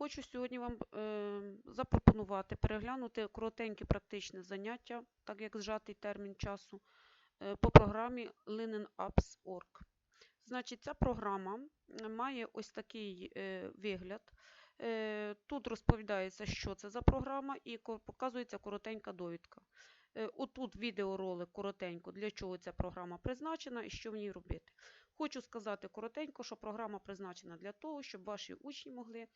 Хочу сьогодні вам е, запропонувати переглянути коротеньке практичне заняття, так як зжатий термін часу, е, по програмі LinenApps.org. Значить, ця програма е, має ось такий е, вигляд. Е, Тут розповідається, що це за програма, і показується коротенька довідка. Е, Отут відеоролик коротенько, для чого ця програма призначена і що в ній робити. Хочу сказати коротенько, що програма призначена для того, щоб ваші учні могли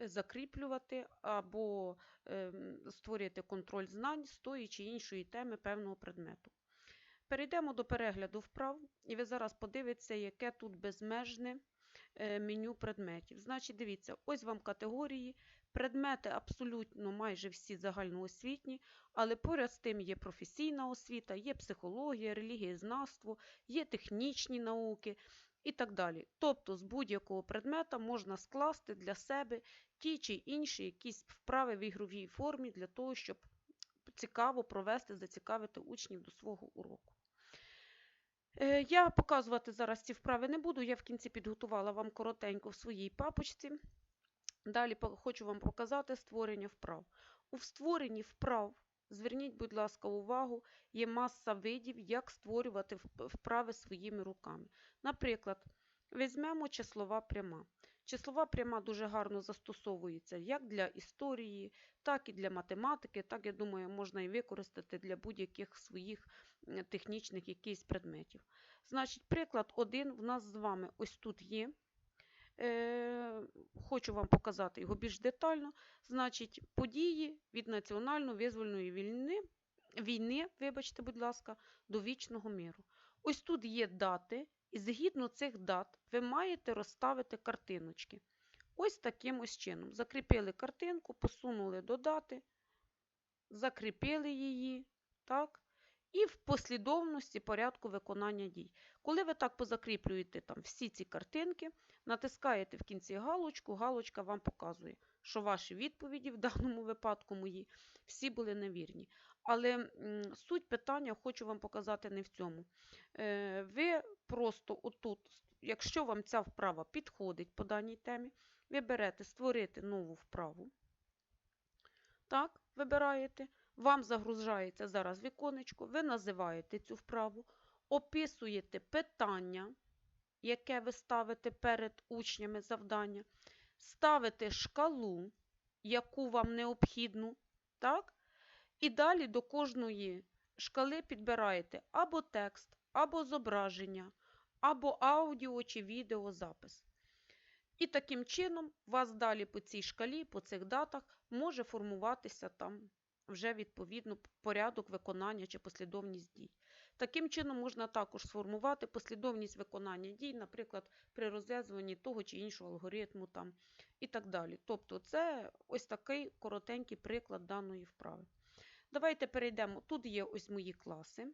закріплювати або ем, створювати контроль знань з тої чи іншої теми певного предмету. Перейдемо до перегляду вправ, і ви зараз подивитеся, яке тут безмежне е, меню предметів. Значить, дивіться, ось вам категорії. Предмети абсолютно майже всі загальноосвітні, але поряд з тим є професійна освіта, є психологія, релігієзнавство, є технічні науки і так далі. Тобто з будь-якого предмета можна скласти для себе ті чи інші якісь вправи в ігровій формі для того, щоб цікаво провести, зацікавити учнів до свого уроку. Е, Я показувати зараз ці вправи не буду, я в кінці підготувала вам коротенько в своїй папочці. Далі хочу вам показати створення вправ. У створенні вправ, зверніть, будь ласка, увагу, є маса видів, як створювати вправи своїми руками. Наприклад, візьмемо числова пряма. Числова пряма дуже гарно застосовується як для історії, так і для математики. Так, я думаю, можна і використати для будь-яких своїх технічних якихось предметів. Значить, приклад один в нас з вами ось тут є. Е, Хочу вам показати його більш детально. Значить, події від національно-визвольної війни, війни, вибачте, будь ласка, до вічного миру. Ось тут є дати, і згідно цих дат ви маєте розставити картиночки. Ось таким ось чином. Закріпили картинку, посунули до дати, закріпили її, так? І в послідовності порядку виконання дій. Коли ви так позакріплюєте там всі ці картинки, натискаєте в кінці галочку, галочка вам показує, що ваші відповіді, в даному випадку мої, всі були невірні. Але суть питання хочу вам показати не в цьому. Е, ви просто отут, якщо вам ця вправа підходить по даній темі, ви берете створити нову вправу. Так, вибираєте. Вам загружається зараз віконечко, ви називаєте цю вправу, описуєте питання, яке ви ставите перед учнями завдання, ставите шкалу, яку вам необхідну, так? І далі до кожної шкали підбираєте або текст, або зображення, або аудіо чи відеозапис. І таким чином у вас далі по цій шкалі, по цих датах може формуватися там вже відповідно порядок виконання чи послідовність дій. Таким чином можна також сформувати послідовність виконання дій, наприклад, при розв'язуванні того чи іншого алгоритму там, і так далі. Тобто це ось такий коротенький приклад даної вправи. Давайте перейдемо. Тут є ось мої класи.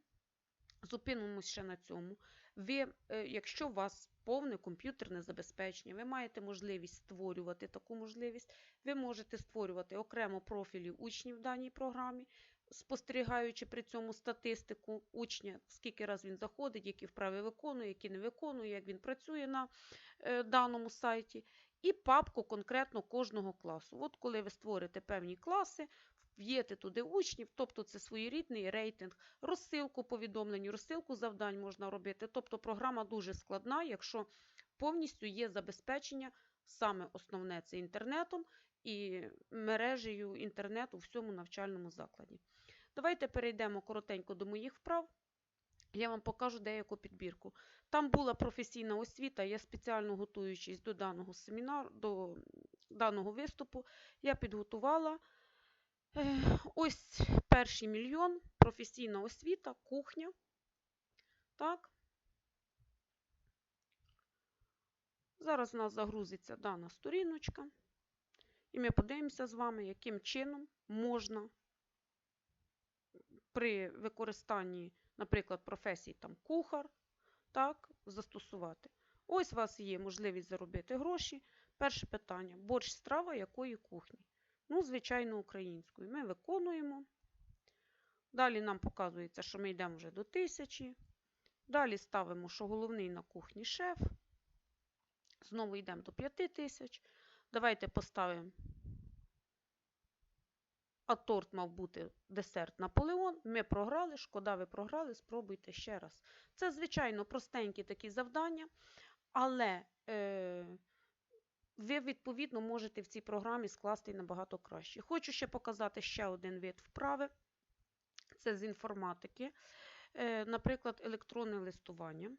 Зупинимось ще на цьому. Ви, е, якщо у вас повне комп'ютерне забезпечення, ви маєте можливість створювати таку можливість. Ви можете створювати окремо профілі учнів в даній програмі, спостерігаючи при цьому статистику учня, скільки раз він заходить, які вправи виконує, які не виконує, як він працює на е, даному сайті, і папку конкретно кожного класу. От коли ви створите певні класи, в'єте туди учнів, тобто це своєрідний рейтинг, розсилку повідомлень, розсилку завдань можна робити. Тобто програма дуже складна, якщо повністю є забезпечення, саме основне це інтернетом і мережею інтернету у всьому навчальному закладі. Давайте перейдемо коротенько до моїх вправ. Я вам покажу деяку підбірку. Там була професійна освіта, я спеціально готуючись до даного семінару, до даного виступу, я підготувала ось перший мільйон, професійна освіта, кухня. Так. Зараз у нас загрузиться дана сторіночка. І ми подивимося з вами, яким чином можна при використанні, наприклад, професії там кухар, так, застосувати. Ось у вас є можливість заробити гроші. Перше питання: борщ страва якої кухні? Ну, звичайно, українською. Ми виконуємо. Далі нам показується, що ми йдемо вже до тисячі. Далі ставимо, що головний на кухні шеф. Знову йдемо до 5 тисяч. Давайте поставимо а торт мав бути десерт Наполеон. Ми програли, шкода, ви програли, спробуйте ще раз. Це, звичайно, простенькі такі завдання, але е, ви, відповідно, можете в цій програмі скласти набагато краще. Хочу ще показати ще один вид вправи. Це з інформатики, Е, наприклад, електронне листування.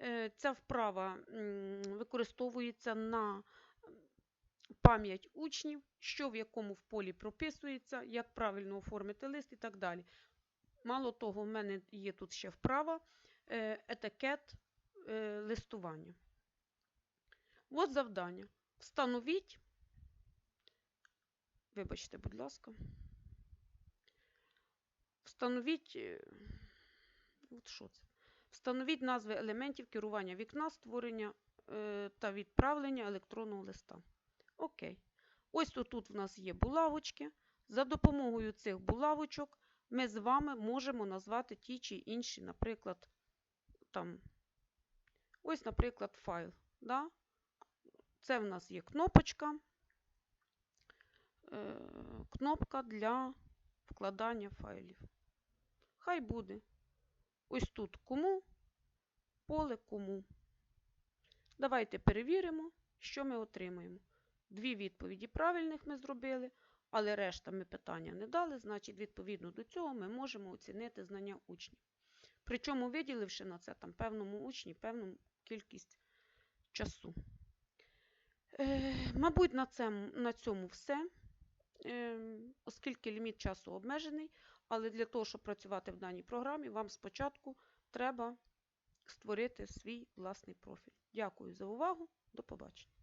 Е, Ця вправа використовується на пам'ять учнів, що в якому в полі прописується, як правильно оформити лист і так далі. Мало того, в мене є тут ще вправа е, етикет листування. От завдання. Встановіть, вибачте, будь ласка, встановіть, е, от що це? Встановіть назви елементів керування вікна, створення е, та відправлення електронного листа. Окей. Ось тут в нас є булавочки. За допомогою цих булавочок ми з вами можемо назвати ті чи інші, наприклад, там, ось, наприклад, файл. Да? Це в нас є кнопочка, е, кнопка для вкладання файлів. Хай буде. Ось тут кому, поле кому. Давайте перевіримо, що ми отримаємо. Дві відповіді правильних ми зробили, але решта ми питання не дали, значить, відповідно до цього ми можемо оцінити знання учнів. Причому виділивши на це там певному учні певну кількість часу. Е, мабуть, на цьому, на цьому все, е, оскільки ліміт часу обмежений, але для того, щоб працювати в даній програмі, вам спочатку треба створити свій власний профіль. Дякую за увагу. До побачення.